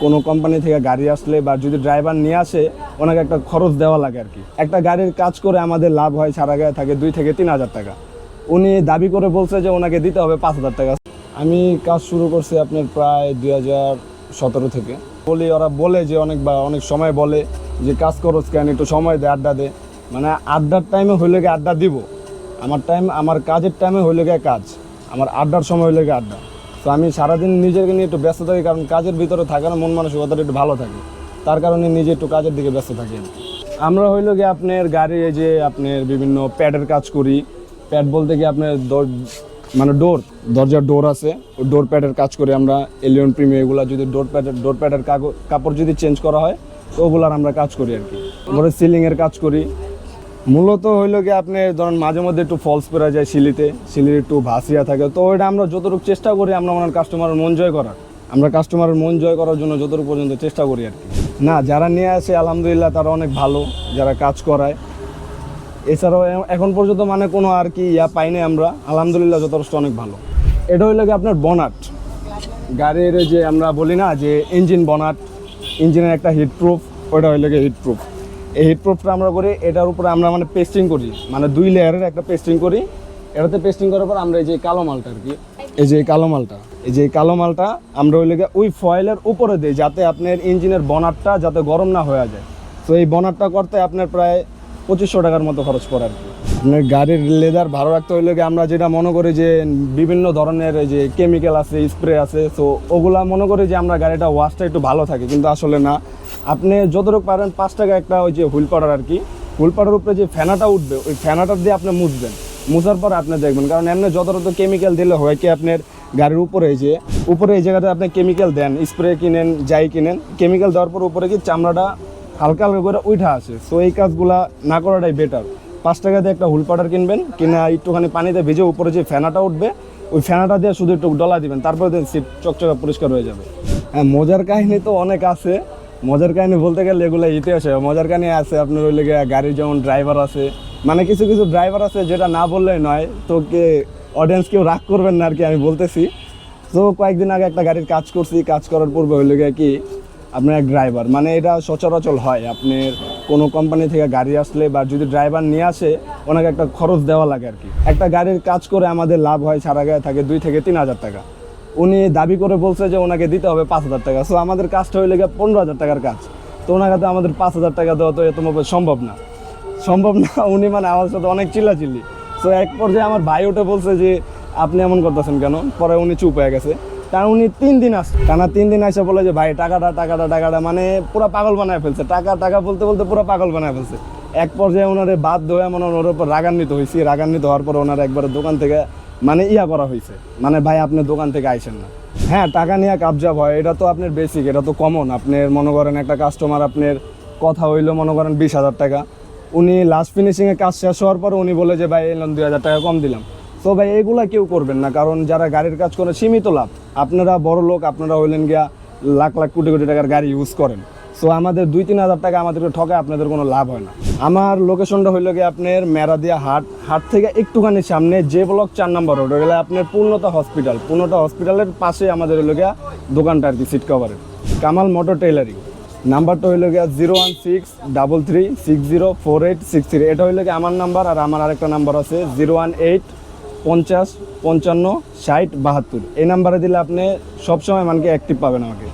কোনো কোম্পানি থেকে গাড়ি আসলে বা যদি ড্রাইভার নিয়ে আসে, ওনাকে একটা খরচ দেওয়া লাগে আর কি। একটা গাড়ির কাজ করে আমাদের লাভ হয় সারা গায়ে থাকে দুই থেকে তিন হাজার টাকা। উনি দাবি করে বলছে যে ওনাকে দিতে হবে পাঁচ হাজার টাকা। আমি কাজ শুরু করছি আপনার প্রায় দুই হাজার সতেরো থেকে। বলি, ওরা বলে যে অনেক বা অনেক সময় বলে যে, কাজ করো কেন? একটু সময় দে, আড্ডা দে। মানে আড্ডার টাইমে হইলে গিয়ে আড্ডা দিব। আমার টাইম আমার কাজের টাইমে হইলে গিয়ে কাজ। আমার আড্ডার সময় হইলে গিয়ে আড্ডা। তো আমি সারাদিন নিজেকে নিয়ে একটু ব্যস্ত থাকি, কারণ কাজের ভিতরে থাকার মন মানসিকতাটা একটু ভালো থাকে। তার কারণে নিজে একটু কাজের দিকে ব্যস্ত থাকি আর। আমরা হইল গিয়ে আপনার গাড়ি, এই যে আপনার বিভিন্ন প্যাডের কাজ করি। প্যাড বলতে কি আপনার মানে ডোর, দরজার ডোর আছে। ডোর প্যাডের কাজ করি আমরা এলিয়ন প্রিমিয়ার এগুলো যদি ডোর প্যাডের ডোর প্যাডের কাপড় যদি চেঞ্জ করা হয়, তো ওগুলার আমরা কাজ করি আর কি। আমরা সিলিংয়ের কাজ করি। মূলত হইল কি আপনি ধরেন মাঝে মধ্যে একটু ফলস পেরা যায় শিলিতে শিলির একটু ভাসিয়া থাকে, তো ওইটা আমরা যতটুকু চেষ্টা করি আমরা ওনার কাস্টমারের মন জয় করার। আমরা কাস্টমারের মন জয় করার জন্য যতটুকু পর্যন্ত চেষ্টা করি আর কি। না, যারা নিয়ে আসে, আলহামদুলিল্লাহ তারা অনেক ভালো, যারা কাজ করায়। এছাড়াও এখন পর্যন্ত মানে কোনো আর কি ইয়া পাইনি আমরা। আলহামদুলিল্লাহ যথেষ্ট অনেক ভালো। এটা হইল কি আপনার বনাট গাড়ির যে আমরা বলি না যে ইঞ্জিন বনাট ইঞ্জিনের একটা হিট প্রুফ ওইটা হইল কি হিট প্রুফ এই প্রুফটা আমরা করি, এটার উপরে আমরা মানে পেস্টিং করি। মানে দুই লেয়ারের একটা পেস্টিং করি। এটাতে পেস্টিং করার পর আমরা এই যে কালো মালটা আর কি, এই যে কালো মালটা, এই যে কালো মালটা আমরা ওই লেগে ওই ফয়েলের উপরে দিই, যাতে আপনার ইঞ্জিনের বনারটা যাতে গরম না হয়ে যায়। তো এই বনারটা করতে আপনার প্রায় পঁচিশশো টাকার মতো খরচ পড়ে আর কি। আপনার গাড়ির লেদার ভালো রাখতে হইলে আমরা যেটা মনে করি যে বিভিন্ন ধরনের যে কেমিক্যাল আছে স্প্রে আছে, তো ওগুলা মনে করি যে আমরা গাড়িটা ওয়াশটা একটু ভালো থাকে, কিন্তু আসলে না। আপনি যতটুকু পারেন, পাঁচ টাকা একটা ওই যে হুইল পাউডার আর কি, হুইল পাউডার উপরে যে ফেনাটা উঠবে, ওই ফেনাটা দিয়ে আপনি মুছবেন। মুছার পর আপনি দেখবেন, কারণ এমনি যতটা কেমিক্যাল দিলে হয় কি, আপনার গাড়ির উপরে যে, উপরে এই জায়গাতে আপনি কেমিক্যাল দেন স্প্রে কিনেন যাই কিনেন কেমিক্যাল দেওয়ার পর উপরে কি চামড়াটা হালকা হালকা করে উঠা আসে। সো এই কাজগুলা না করাটাই বেটার পাঁচ টাকা দিয়ে একটা হুল পাউডার কিনবেন, কিনা একটুখানি পানিতে ভেজে উপরে যে ফেনাটা উঠবে, ওই ফেনাটা দিয়ে শুধু একটু ডলা দিবেন, তারপরে সিট চকচকা পরিষ্কার হয়ে যাবে। হ্যাঁ মজার কাহিনী তো অনেক আছে মজার কাহিনী বলতে গেলে এগুলো ইতিহাসে। মজার কাহিনী আছে আপনার ওই লেগে গাড়ির যেমন ড্রাইভার আছে মানে কিছু কিছু ড্রাইভার আছে যেটা না বললেই নয়, তো কে অডিয়েন্স কেউ রাগ করবেন না আর কি আমি বলতেছি। তো কয়েকদিন আগে একটা গাড়ির কাজ করছি, কাজ করার পূর্বে হইলে গিয়ে কি আপনার এক ড্রাইভার মানে এটা সচরাচর হয়, আপনার কোনো কোম্পানি থেকে গাড়ি আসলে বা যদি ড্রাইভার নিয়ে আসে, ওনাকে একটা খরচ দেওয়া লাগে আর কি একটা গাড়ির কাজ করে আমাদের লাভ হয় সারা গায়ে থাকে দুই থেকে তিন হাজার টাকা। উনি দাবি করে বলছে যে ওনাকে দিতে হবে পাঁচ হাজার টাকা। সো আমাদের কাজটা হইলে গিয়ে পনেরো হাজার টাকার কাজ। তো ওনাকে তো আমাদের পাঁচ হাজার টাকা দেওয়া তো এত সম্ভব না। সম্ভব না, উনি মানে আমার সাথে অনেক চিল্লাচিল্লি। তো এক পর্যায়ে আমার ভাই উঠে বলছে যে, আপনি এমন করতেছেন কেন? পরে উনি চুপ হয়ে গেছে। তা উনি তিন দিন আস টানা তিন দিন এসে বলে যে, ভাই, টাকাটা টাকাটা টাকাটা মানে পুরো পাগল বানায় ফেলছে। টাকা টাকা বলতে বলতে পুরো পাগল বানায় ফেলছে। এক পর্যায়ে ওনারে বাধ্য হয়ে মনে ওনার উপর রাগান্বিত হয়েছি রাগান্বিত হওয়ার পর ওনার একবার দোকান থেকে মানে ইয়া করা হয়েছে। মানে ভাই, আপনি দোকান থেকে আইসেন না। হ্যাঁ টাকা নিয়ে কাবজা হয়, এটা তো আপনার বেসিক এটা তো কমন আপনার মনে করেন একটা কাস্টমার আপনার কথা হইল, মনে করেন বিশ হাজার টাকা। উনি লাস্ট ফিনিশিংয়ে কাজ শেষ হওয়ার পর উনি বলে যে, ভাই এলাম দুই হাজার টাকা কম দিলাম। তো ভাই, এগুলা কেউ করবেন না, কারণ যারা গাড়ির কাজ করে, সীমিত লাভ। আপনারা বড় লোক, আপনারা হইলেন গিয়া লাখ লাখ কোটি কোটি টাকার গাড়ি ইউজ করেন। সো আমাদের দুই, তিন হাজার টাকা আমাদেরকে ঠকে, আপনাদের কোনো লাভ হয় না। আমার লোকেশনটা হইল গিয়ে আপনার মেরাদিয়া হাট হাট থেকে একটুখানি সামনে যে ব্লক চার নম্বর রোড গেলে আপনার পূর্ণতা হসপিটাল পূর্ণতা হসপিটালের পাশে আমাদের হইল গিয়া দোকানটা আর কি সিট কভারের কামাল মোটর টেইলারিং নাম্বারটা হইল গিয়া zero one six double three six zero four eight six three. এটা হইল আমার নাম্বার আর আমার আরেকটা নাম্বার আছে জিরো ওয়ান এইট পঞ্চাশ পঞ্চান্ন ষাট বাহাত্তর। এই নাম্বারে দিলে আপনি সবসময় মানে অ্যাক্টিভ পাবেন আমাকে।